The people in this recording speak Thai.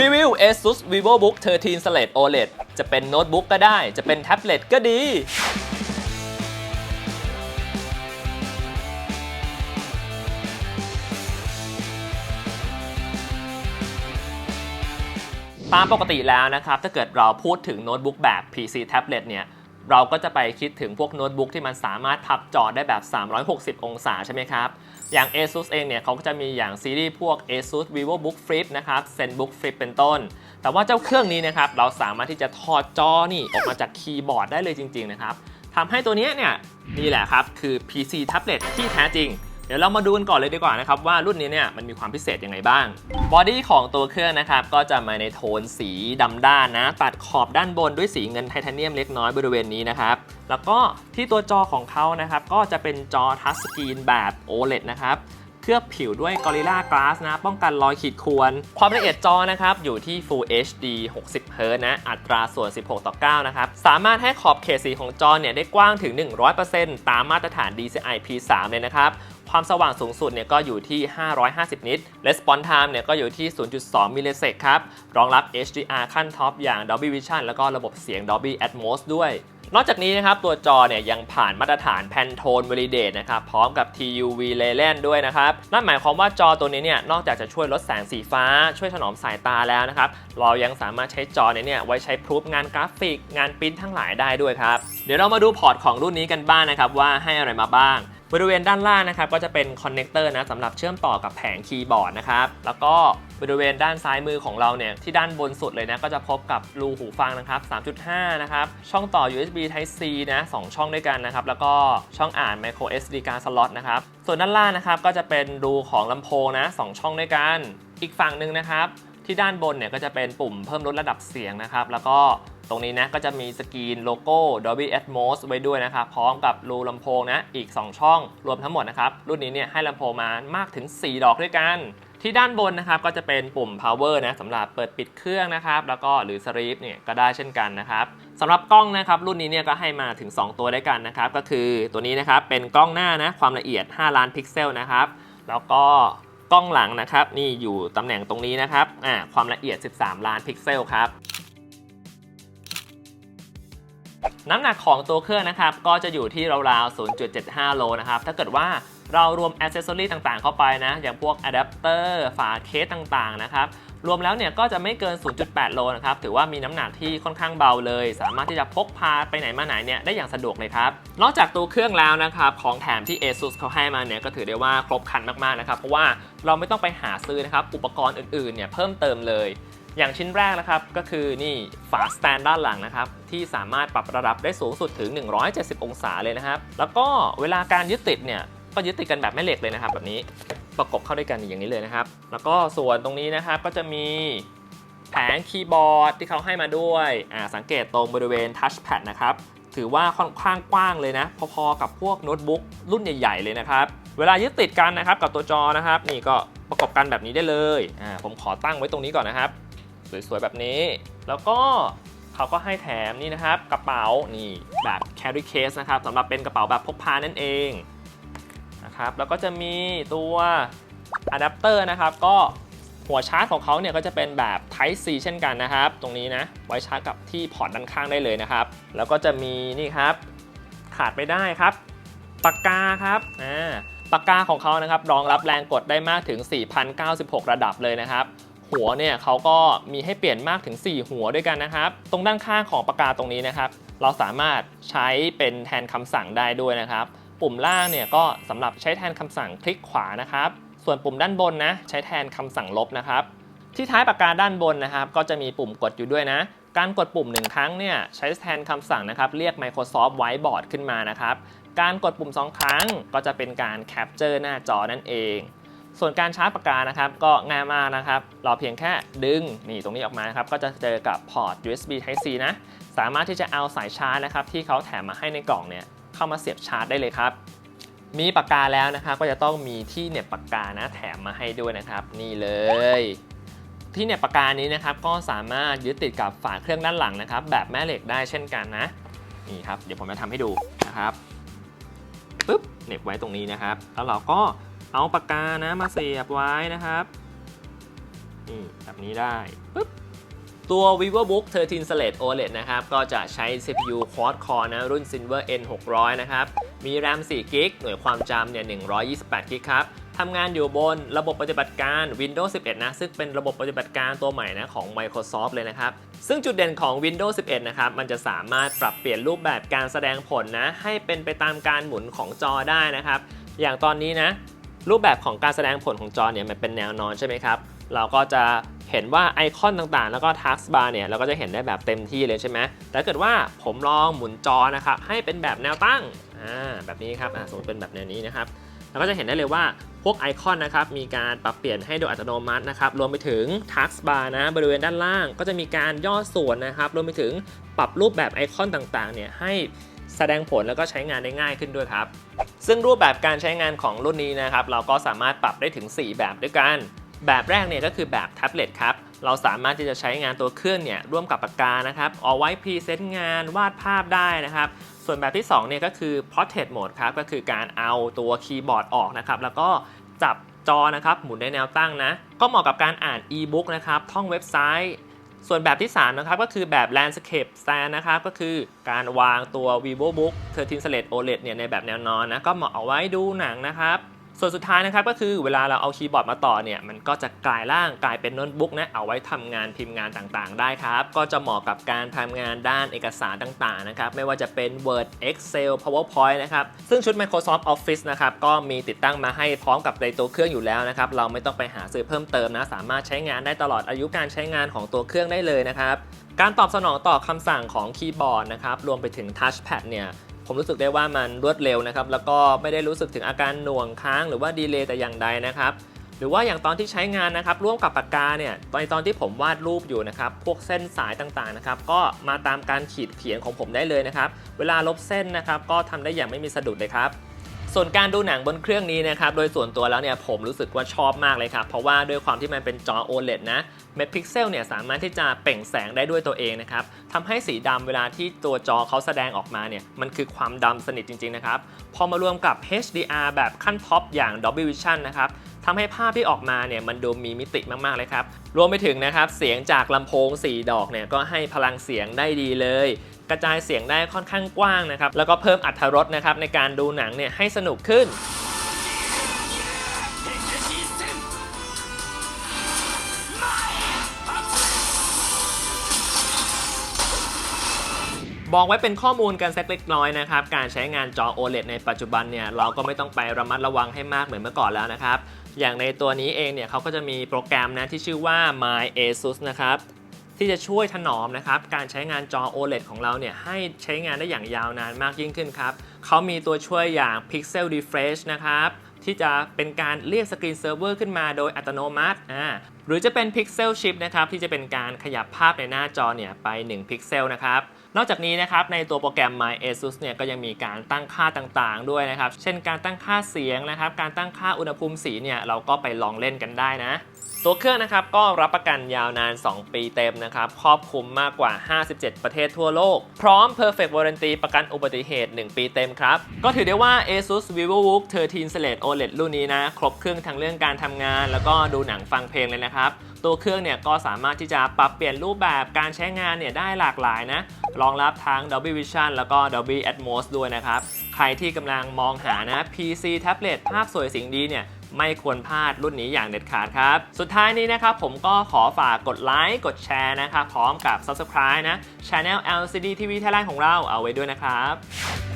รีวิว ASUS VivoBook 13 Slate OLED จะเป็นโน้ตบุ๊กก็ได้ จะเป็นแท็บเล็ตก็ดี ตามปกติแล้วนะครับ ถ้าเกิดเราพูดถึงโน้ตบุ๊กแบบ PC Tablet เนี่ย เราก็จะไปคิดถึงพวกโน้ตบุ๊กที่มันสามารถพับจอได้แบบ 360 องศาใช่ไหมครับ อย่าง ASUS เองเนี่ยเขาก็จะมีอย่างซีรีส์พวก ASUS VivoBook Flip นะครับ ZenBook Flip เป็นต้น แต่ว่าเจ้าเครื่องนี้นะครับเราสามารถที่จะถอดจอนี่ออกมาจากคีย์บอร์ดได้เลยจริง ๆ นะครับทำให้ตัวนี้เนี่ยนี่แหละครับคือ PC Tablet ที่แท้จริง ดี๋ยวเรามาดูกันก่อนเลยดีกว่านะครับว่ารุ่นนี้เนี่ยมันมีความพิเศษยังไงบ้างบอดี้ของตัวเครื่องนะครับก็จะมาในโทนสีดำด้านนะ ตัดขอบด้านบนด้วยสีเงินไทเทเนียมเล็กน้อยบริเวณนี้นะครับแล้วก็ที่ตัวจอของเขานะครับก็จะเป็นจอทัชสกรีนแบบ OLED นะครับ เคลือบผิวด้วย Gorilla Glass นะ ป้องกันรอยขีดข่วน ความละเอียดจอนะครับอยู่ที่ Full HD 60 Hz นะ อัตราส่วน 16 ต่อ 9 นะครับ สามารถให้ขอบเขตสีของจอเนี่ยได้กว้างถึง 100%ตามมาตรฐาน DCI P3 เลยนะครับความสว่างสูงสุดเนี่ยก็อยู่ที่ 550 นิต Response Time เนี่ยก็อยู่ที่ 0.2 มิลลิเซกครับ รองรับ HDR ขั้นท็อปอย่าง Dolby Vision แล้วก็ระบบเสียง Dolby Atmos ด้วย นอกจากนี้นะครับตัวจอเนี่ยยังผ่านมาตรฐาน Pantone Validate นะครับพร้อมกับ TUV Leyland ด้วยนะครับนั่นหมายความว่าจอตัวนี้เนี่ยนอกจากจะช่วยลดแสงสีฟ้า ช่วยถนอมสายตาแล้วนะครับเรายังสามารถใช้จอเนี่ยไว้ใช้พรูฟงานกราฟิก งานปริ้นทั้งหลายได้ด้วยครับเดี๋ยวเรามาดูพอร์ตของรุ่นนี้กันบ้างนะครับว่าให้อะไรมาบ้าง บริเวณด้านล่างนะครับก็จะเป็นคอนเนคเตอร์นะสำหรับเชื่อมต่อกับแผงคีย์บอร์ดนะครับแล้วก็บริเวณด้านซ้ายมือของเราเนี่ยที่ด้านบนสุดเลยนะก็จะพบกับรูหูฟังนะครับ 3.5 นะครับ ช่องต่อ USB Type C นะ2ช่องด้วยกันนะครับ แล้วก็ช่องอ่าน Micro SD card slot นะครับ ส่วนด้านล่างนะครับก็จะเป็นรูของลำโพงนะ2ช่องด้วยกัน อีกฝั่งหนึ่งนะครับ ที่ด้านบนเนี่ยก็จะเป็นปุ่มเพิ่มลดระดับเสียงนะครับ แล้วก็ ตรงนี้นะก็จะมีสกรีนโลโก้ Dolby Atmos ไว้ด้วยนะครับ พร้อมกับรูลำโพงนะอีก 2 ช่องรวมทั้งหมดนะครับ รุ่นนี้เนี่ยให้ลำโพงมามากถึง 4 ดอกด้วยกัน ที่ด้านบนนะครับก็จะเป็นปุ่ม power นะสำหรับเปิดปิดเครื่องนะครับ แล้วก็หรือ sleep เนี่ยก็ได้เช่นกันนะครับสำหรับกล้องนะครับรุ่นนี้เนี่ยก็ให้มาถึง 2 ตัวด้วยกันนะครับ ก็คือตัวนี้นะครับเป็นกล้องหน้านะความละเอียด 5 ล้านพิกเซลนะครับ แล้วก็กล้องหลังนะครับนี่อยู่ตำแหน่งตรงนี้นะครับอ่าความละเอียด 13 ล้านพิกเซลครับ น้ำหนักของตัวเครื่องนะครับ ก็จะอยู่ที่ราวๆ 0.75 โลนะครับ ถ้าเกิดว่าเรารวมอ c เซสซอรี่ต่างๆ เข้าไปนะ อย่างพวกอะแดปเตอร์ฝาเคสต่างๆ นะครับ รวมแล้วเนี่ยก็จะไม่เกิน 0.8 โลนะครับ ถือว่ามีน้ำหนักที่ค่อนข้างเบาเลย สามารถที่จะพกพาไปไหนมาไหนเนี่ยได้อย่างสะดวกเลยครับ นอกจากตัวเครื่องแล้วนะครับ ของแถมที่ ASUS เขาให้มาเนี่ยก็ถือได้ว่าครบครันมากๆนะครับ เพราะว่าเราไม่ต้องไปหาซื้อนะครับ อุปกรณ์อื่นๆ เนี่ยเพิ่มเติมเลย อย่างชิ้นแรกนะครับก็คือนี่ฝาสแตนด้านหลังนะครับที่สามารถปรับระดับได้สูงสุดถึง 170 องศาเลยนะครับ แล้วก็เวลาการยึดติดเนี่ยก็ยึดติดกันแบบแม่เหล็กเลยนะครับ แบบนี้ประกบเข้าด้วยกันอย่างนี้เลยนะครับ แล้วก็ส่วนตรงนี้นะครับก็จะมีแผงคีย์บอร์ดที่เขาให้มาด้วยอ่าสังเกตตรงบริเวณทัชแพดนะครับถือว่าค่อนข้างกว้างเลยนะ พอๆกับพวกโน้ตบุ๊กรุ่นใหญ่ ๆ เลยนะครับ เวลายึดติดกันนะครับกับตัวจอนะครับ นี่ก็ประกบกันแบบนี้ได้เลยอ่าผมขอตั้งไว้ตรงนี้ก่อนนะครับ สวยๆ แบบนี้ แล้วก็เขาก็ให้แถมนี่นะครับ กระเป๋านี่แบบ carry case นะครับสำหรับเป็นกระเป๋าแบบพกพานั่นเองนะครับแล้วก็จะมีตัวอะแดปเตอร์นะครับ ก็หัวชาร์จของเขาเนี่ยก็จะเป็นแบบ Type C เช่นกันนะครับ ตรงนี้นะ ไว้ชาร์จกับที่พอร์ตด้านข้างได้เลยนะครับ แล้วก็จะมีนี่ครับขาดไม่ได้ครับปากกาครับอ่าปากกาของเขานะครับรองรับแรงกดได้มากถึง 4,096 ระดับเลยนะครับ หัวเนี่ยเขาก็มีให้เปลี่ยนมากถึง 4 หัวด้วยกันนะครับ ตรงด้านข้างของปากกาตรงนี้นะครับ เราสามารถใช้เป็นแทนคำสั่งได้ด้วยนะครับ ปุ่มล่างเนี่ยก็สำหรับใช้แทนคำสั่งคลิกขวานะครับ ส่วนปุ่มด้านบนนะใช้แทนคำสั่งลบนะครับ ที่ท้ายปากกาด้านบนนะครับ ก็จะมีปุ่มกดอยู่ด้วยนะการกดปุ่มหนึ่งครั้งเนี่ยใช้แทนคำสั่งนะครับ เรียก Microsoft Whiteboard ขึ้นมานะครับ การกดปุ่ม 2 ครั้งก็จะเป็นการแคปเจอร์หน้าจอนั่นเอง ส่วนการชาร์จปากกานะครับก็ง่ายมากนะครับเราเพียงแค่ดึงนี่ตรงนี้ออกมานะครับก็จะเจอกับพอร์ต USB Type C นะสามารถที่จะเอาสายชาร์จนะครับที่เขาแถมมาให้ในกล่องเนี่ยเข้ามาเสียบชาร์จได้เลยครับมีปากกาแล้วนะครับก็จะต้องมีที่เหน็บปากกานะแถมมาให้ด้วยนะครับนี่เลย ที่เหน็บปากกานี้นะครับก็สามารถยึดติดกับฝาเครื่องด้านหลังนะครับ แบบแม่เหล็กได้เช่นกันนะนี่ครับเดี๋ยวผมจะทำให้ดูนะครับปึ๊บเหน็บไว้ตรงนี้นะครับ แล้วเราก็ เอาปากกานะมาเสียบไว้นะครับนี่แบบนี้ได้ปึ๊บตัว VivoBook 13 Slate OLED นะครับ ก็จะใช้ CPU Quad Core นะ รุ่น Silver N 600นะครับ มี RAM 4 g b หน่วยความจำเนี่ย128 g b ครับทำงานอยู่บนระบบปฏิบัติการ Windows 11 นะ ซึ่งเป็นระบบปฏิบัติการตัวใหม่นะของ Microsoft เลยนะครับ ซึ่งจุดเด่นของ Windows 11 นะครับ มันจะสามารถปรับเปลี่ยนรูปแบบการแสดงผลนะ ให้เป็นไปตามการหมุนของจอได้นะครับ อย่างตอนนี้นะ รูปแบบของการแสดงผลของจอเนี่ยมันเป็นแนวนอนใช่ไหมครับ เราก็จะเห็นว่าไอคอนต่างๆ แล้วก็ทักบาร์เนี่ยเราก็จะเห็นได้แบบเต็มที่เลยใช่ไหมแต่ถ้าเกิดว่าผมลองหมุนจอนะครับให้เป็นแบบแนวตั้งอ่าแบบนี้ครับสมมติเป็นแบบแนวนี้นะครับเราก็จะเห็นได้เลยว่าพวกไอคอนนะครับมีการปรับเปลี่ยนให้โดยอัตโนมัตินะครับรวมไปถึงทักบาร์นะบริเวณด้านล่าง ก็จะมีการย่อส่วนนะครับรวมไปถึงปรับรูปแบบไอคอนต่างๆเนี่ยให้ สดงผลแล้วก็ใช้งานได้ง่ายขึ้นด้วยครับ ซึ่งรูปแบบการใช้งานของรุ่นนี้นะครับเราก็สามารถปรับได้ถึง 4 แบบด้วยกัน แบบแรกเนี่ยก็คือแบบแท็บเล็ตครับเราสามารถที่จะใช้งานตัวเครื่องเนี่ยร่วมกับปากกานะครับเอาไว้พรีเซนต์งานวาดภาพได้นะครับส่วนแบบที่2เนี่ยก็คือ Portrait Mode ครับก็คือการเอาตัวคีย์บอร์ดออกนะครับแล้วก็จับจอนะครับหมุนในแนวตั้งนะก็เหมาะกับการอ่าน e-book นะครับท่องเว็บไซต์ ส่วนแบบที่ 3 นะครับ ก็คือแบบ Landscape Stand นะครับ ก็คือการวางตัว VivoBook 13 Slate OLED เนี่ยในแบบแนวนอนนะ ก็เหมาะเอาไว้ดูหนังนะครับ ส่วนสุดท้ายนะครับก็คือเวลาเราเอาคีย์บอร์ดมาต่อเนี่ยมันก็จะกลายร่างกลายเป็นโน้ตบุ๊กนะเอาไว้ทำงานพิมพ์งานต่างๆ ได้ครับ ก็จะเหมาะกับการทำงานด้านเอกสารต่างๆนะครับไม่ว่าจะเป็น Word Excel PowerPoint นะครับซึ่งชุด Microsoft Office นะครับก็มีติดตั้งมาให้พร้อมกับในตัวเครื่องอยู่แล้วนะครับเราไม่ต้องไปหาซื้อเพิ่มเติมนะสามารถใช้งานได้ตลอดอายุการใช้งานของตัวเครื่องได้เลยนะครับการตอบสนองต่อคำสั่งของคีย์บอร์ดนะครับรวมไปถึง Touchpad เนี่ย ผมรู้สึกได้ว่ามันรวดเร็วนะครับ แล้วก็ไม่ได้รู้สึกถึงอาการหน่วงค้างหรือว่าดีเลย์แต่อย่างใดนะครับ หรือว่าอย่างตอนที่ใช้งานนะครับ ร่วมกับปากกาเนี่ยตอนตอนที่ผมวาดรูปอยู่นะครับ พวกเส้นสายต่างๆนะครับ ก็มาตามการขีดเขียนของผมได้เลยนะครับ เวลาลบเส้นนะครับ ก็ทำได้อย่างไม่มีสะดุดเลยครับ ส่วนการดูหนังบนเครื่องนี้นะครับ โดยส่วนตัวแล้วเนี่ยผมรู้สึกว่าชอบมากเลยครับ เพราะว่าด้วยความที่มันเป็นจอ OLED นะ เมกพิกเซลเนี่ยสามารถที่จะเปล่งแสงได้ด้วยตัวเองนะครับทำให้สีดำเวลาที่ตัวจอเขาแสดงออกมาเนี่ย มันคือความดำสนิทจริง ๆ นะครับ พอมารวมกับ HDR แบบขั้นท็อปอย่าง Dolby Vision นะครับทำให้ภาพที่ออกมาเนี่ยมันดูมีมิติมากๆเลยครับ รวมไปถึงนะครับเสียงจากลำโพง 4 ดอกเนี่ยก็ให้พลังเสียงได้ดีเลย กระจายเสียงได้ค่อนข้างกว้างนะครับ แล้วก็เพิ่มอรรรสนะครับในการดูหนังเนี่ยให้สนุกขึ้นบอกไว้เป็นข้อมูลกันสักเล็กน้อยนะครับ การใช้งานจอ OLED ในปัจจุบันเนี่ยเราก็ไม่ต้องไประมัดระวังให้มากเหมือนเมื่อก่อนแล้วนะครับ อย่างในตัวนี้เองเนี่ยเขาก็จะมีโปรแกรมนะที่ชื่อว่า My ASUS นะครับ ที่จะช่วยถนอมนะครับการใช้งานจอ OLED ของเราเนี่ยให้ใช้งานได้อย่างยาวนานมากยิ่งขึ้นครับเขามีตัวช่วยอย่าง Pixel Refresh นะครับที่จะเป็นการเรียกสกรีนเซิร์ฟเวอร์ขึ้นมาโดยอัตโนมัติอ่าหรือจะเป็น Pixel Shift นะครับที่จะเป็นการขยับภาพในหน้าจอเนี่ยไป 1 พิกเซลนะครับนอกจากนี้นะครับในตัวโปรแกรม My ASUS เนี่ยก็ยังมีการตั้งค่าต่างๆ ด้วยนะครับ เช่นการตั้งค่าเสียงนะครับ การตั้งค่าอุณหภูมิสีเนี่ยเราก็ไปลองเล่นกันได้นะ ตัวเครื่องนะครับก็รับประกันยาวนาน 2 ปีเต็มนะครับครอบคลุมมากกว่า 57 ประเทศทั่วโลก พร้อม Perfect Warranty ประกันอุบัติเหตุ 1 ปีเต็มครับ ก็ถือได้ว่า ASUS VivoBook 13 Slate OLED รุ่นนี้นะ ครบเครื่องทั้งเรื่องการทำงาน แล้วก็ดูหนังฟังเพลงเลยนะครับ ตัวเครื่องเนี่ยก็สามารถที่จะปรับเปลี่ยนรูปแบบการใช้งานเนี่ยได้หลากหลายนะรองรับทั้ง Dolby Vision แล้วก็ Dolby Atmos ด้วยนะครับ ใครที่กำลังมองหานะ PC Tablet ภาพสวยสิ่งดีเนี่ย ไม่ควรพลาดรุ่นนี้อย่างเด็ดขาดครับ สุดท้ายนี้นะครับผมก็ขอฝากกดไลค์กดแชร์นะครับพร้อมกับ Subscribe นะ Channel LCD TV Thailand ของเราเอาไว้ด้วยนะครับ